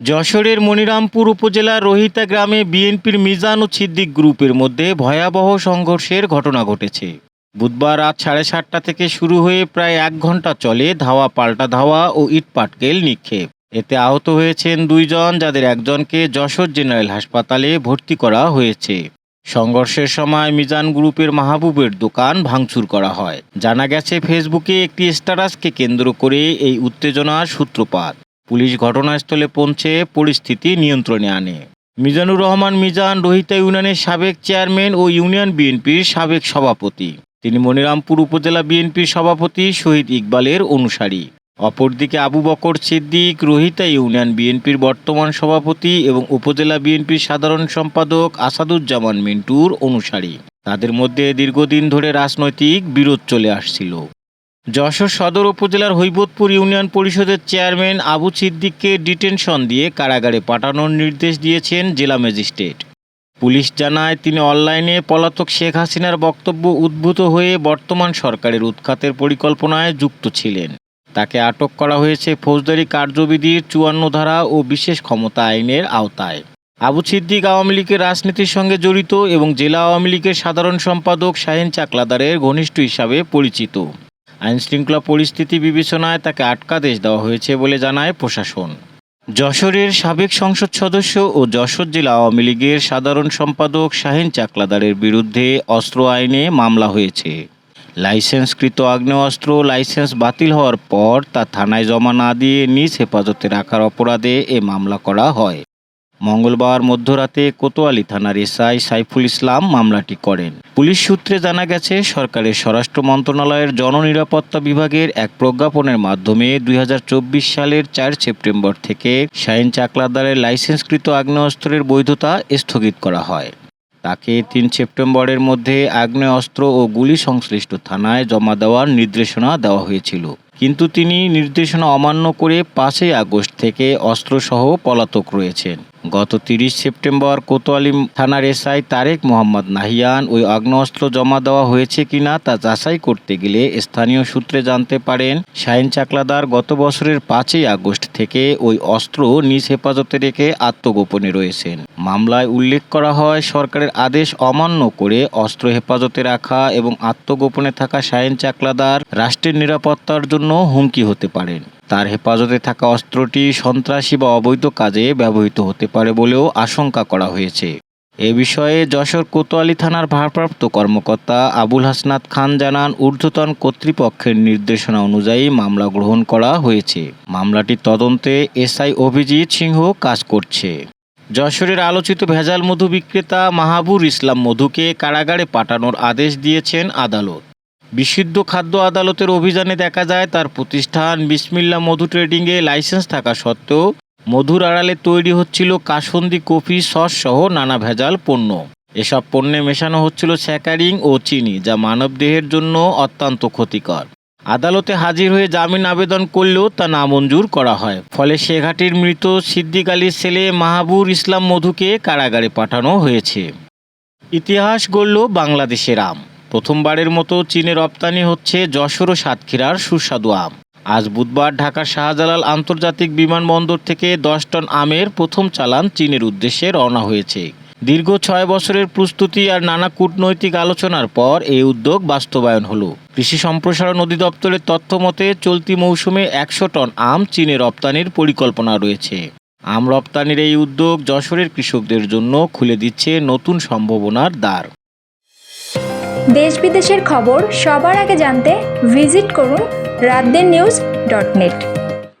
যশোরের মনিরামপুর উপজেলার রোহিতা গ্রামে বিএনপির মিজান ও ছিদ্দিক গ্রুপের মধ্যে ভয়াবহ সংঘর্ষের ঘটনা ঘটেছে। বুধবার রাত সাড়ে সাতটা থেকে শুরু হয়ে প্রায় এক ঘণ্টা চলে ধাওয়া পাল্টা ধাওয়া ও ইটপাটকেল নিক্ষেপ। এতে আহত হয়েছেন দুইজন, যাদের একজনকে যশোর জেনারেল হাসপাতালে ভর্তি করা হয়েছে। সংঘর্ষের সময় মিজান গ্রুপের মাহবুবের দোকান ভাঙচুর করা হয়। জানা গেছে, ফেসবুকে একটি স্ট্যাটাসকে কেন্দ্র করে এই উত্তেজনার সূত্রপাত। পুলিশ ঘটনাস্থলে পৌঁছে পরিস্থিতি নিয়ন্ত্রণে আনে। মিজানুর রহমান মিজান, রোহিতা ইউনিয়নের সাবেক চেয়ারম্যান ও ইউনিয়ন বিএনপির সাবেক সভাপতি। তিনি মনিরামপুর উপজেলা বিএনপির সভাপতি শহীদ ইকবালের অনুসারী। অপরদিকে আবু বকর সিদ্দিক, রোহিতা ইউনিয়ন বিএনপির বর্তমান সভাপতি এবং উপজেলা বিএনপির সাধারণ সম্পাদক আসাদুজ্জামান মিন্টুর অনুসারী। তাদের মধ্যে দীর্ঘদিন ধরে রাজনৈতিক বিরোধ চলে আসছিল। যশোর সদর উপজেলার হৈবতপুর ইউনিয়ন পরিষদের চেয়ারম্যান আবু সিদ্দিককে ডিটেনশন দিয়ে কারাগারে পাঠানোর নির্দেশ দিয়েছেন জেলা ম্যাজিস্ট্রেট। পুলিশ জানায়, তিনি অনলাইনে পলাতক শেখ হাসিনার বক্তব্য উদ্ভূত হয়ে বর্তমান সরকারের উৎখাতের পরিকল্পনায় যুক্ত ছিলেন। তাকে আটক করা হয়েছে ফৌজদারি কার্যবিধির চুয়ান্ন ধারা ও বিশেষ ক্ষমতা আইনের আওতায়। আবু সিদ্দিক আওয়ামী লীগের রাজনীতির সঙ্গে জড়িত এবং জেলা আওয়ামী লীগের সাধারণ সম্পাদক শাহিন চাকলাদারের ঘনিষ্ঠ হিসাবে পরিচিত। আইনশৃঙ্খলা পরিস্থিতি বিবেচনায় তাকে আটকাদেশ দেওয়া হয়েছে বলে জানায় প্রশাসন। যশোরের সাবেক সংসদ সদস্য ও যশোর জেলা আওয়ামী লীগের সাধারণ সম্পাদক শাহিন চাকলাদারের বিরুদ্ধে অস্ত্র আইনে মামলা হয়েছে। লাইসেন্সকৃত আগ্নেয়াস্ত্র লাইসেন্স বাতিল হওয়ার পর তা থানায় জমা না দিয়ে নিজ হেফাজতে রাখার অপরাধে এ মামলা করা হয়। মঙ্গলবার মধ্যরাতে কোতোয়ালি থানার এসআই সাইফুল ইসলাম মামলাটি করেন। পুলিশ সূত্রে জানা গেছে, সরকারের স্বরাষ্ট্র মন্ত্রণালয়ের জননিরাপত্তা বিভাগের এক প্রজ্ঞাপনের মাধ্যমে দুই হাজার চব্বিশ সালের চার সেপ্টেম্বর থেকে শাহিন চাকলাদারের লাইসেন্সকৃত আগ্নেয়াস্ত্রের বৈধতা স্থগিত করা হয়। তাকে তিন সেপ্টেম্বরের মধ্যে আগ্নেয়াস্ত্র ও গুলি সংশ্লিষ্ট থানায় জমা দেওয়ার নির্দেশনা দেওয়া হয়েছিল। কিন্তু তিনি নির্দেশনা অমান্য করে পাঁচই আগস্ট থেকে অস্ত্রসহ পলাতক রয়েছেন। গত তিরিশ সেপ্টেম্বর কোতোয়ালি থানার এসআই তারেক মোহাম্মদ নাহিয়ান ওই আগ্নেয়াস্ত্র জমা দেওয়া হয়েছে কিনা তা যাচাই করতে গেলে স্থানীয় সূত্রে জানতে পারেন, শাহিন চাকলাদার গত বছরের পাঁচই আগস্ট থেকে ওই অস্ত্র নিজ হেফাজতে রেখে আত্মগোপনে রয়েছেন। মামলায় উল্লেখ করা হয়, সরকারের আদেশ অমান্য করে অস্ত্র হেফাজতে রাখা এবং আত্মগোপনে থাকা শাহিন চাকলাদার রাষ্ট্রের নিরাপত্তার জন্য হুমকি হতে পারেন তার হেফাজতে থাকা অস্ত্রটি সন্ত্রাসী বা অবৈধ কাজে ব্যবহৃত হতে পারে বলেও আশঙ্কা করা হয়েছে। এ বিষয়ে যশোর কোতোয়ালি থানার ভারপ্রাপ্ত কর্মকর্তা আবুল হাসনাত খান জানান, ঊর্ধ্বতন কর্তৃপক্ষের নির্দেশনা অনুযায়ী মামলা গ্রহণ করা হয়েছে। মামলাটির তদন্তে এসআই অভিজিৎ সিংহ কাজ করছে। যশোরের আলোচিত ভেজাল মধু বিক্রেতা মাহাবুর ইসলাম মধুকে কারাগারে পাঠানোর আদেশ দিয়েছেন আদালত। বিশুদ্ধ খাদ্য আদালতের অভিযানে দেখা যায়, তার প্রতিষ্ঠান বিসমিল্লা মধু ট্রেডিংয়ে লাইসেন্স থাকা সত্ত্বেও মধুর আড়ালে তৈরি হচ্ছিল কাসন্দি কফি সস সহ নানা ভেজাল পণ্য। এসব পণ্যে মেশানো হচ্ছিল স্যাকারিং ও চিনি, যা মানবদেহের জন্য অত্যন্ত ক্ষতিকর। আদালতে হাজির হয়ে জামিন আবেদন করলেও তা নামঞ্জুর করা হয়। ফলে শেঘাটির মৃত সিদ্দিক আলীর ছেলে মাহাবুর ইসলাম মধুকে কারাগারে পাঠানো হয়েছে। ইতিহাস গড়ল বাংলাদেশের আম। প্রথমবারের মতো চীনে রপ্তানি হচ্ছে যশোর ও সাতক্ষীরার সুস্বাদু আম। আজ বুধবার ঢাকার শাহজালাল আন্তর্জাতিক বিমানবন্দর থেকে দশ টন আমের প্রথম চালান চীনের উদ্দেশ্যে রওনা হয়েছে। দীর্ঘ ছয় বছরের প্রস্তুতি আর নানা কূটনৈতিক আলোচনার পর এই উদ্যোগ বাস্তবায়ন হলো। কৃষি সম্প্রসারণ অধিদপ্তরের তথ্য মতে, চলতি মৌসুমে একশো টন আম চীনে রপ্তানির পরিকল্পনা রয়েছে। আম রপ্তানির এই উদ্যোগ যশোরের কৃষকদের জন্য খুলে দিচ্ছে নতুন সম্ভাবনার দ্বার। দেশ বিদেশের খবর সবার আগে জানতে ভিজিট করুন রাতদিন নিউজ ডট নেট।